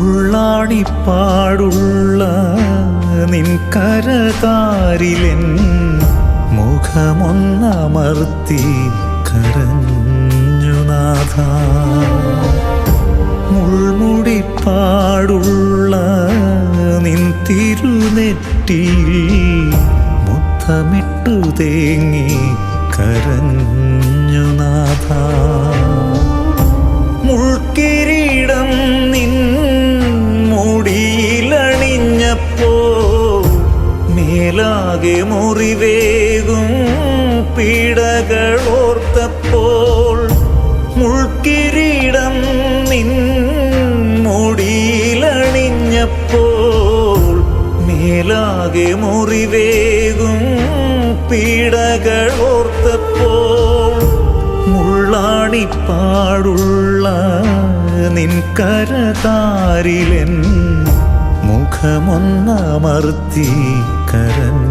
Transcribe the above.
മുള്ളാണിപ്പാടുള്ള നിൻ കരതാരിലെൻ മുഖമൊന്നമർത്തി കരഞ്ഞുനാഥ മുൾമുടി മുൾമുടിപ്പാടുള്ള നിൻ തിരുനെറ്റിയിൽ മുത്തമിട്ടു തേങ്ങി കരഞ്ഞുനാഥ മുൾക്കിരീടം മേലാകെ മുറിവേകും പീഡകൾ ഓർത്തപ്പോൾ മുൾക്കിരീടം നിൻ മുടിയിലണിഞ്ഞപ്പോൾ. മേലാകെ മുറിവേകും പീഡകൾ ഓർത്തപ്പോൾ മുള്ളാണിപ്പാടുള്ള നിൻ കരതാരിലെൻ മുഖമൊന്നമർത്തി കരഞ്ഞു.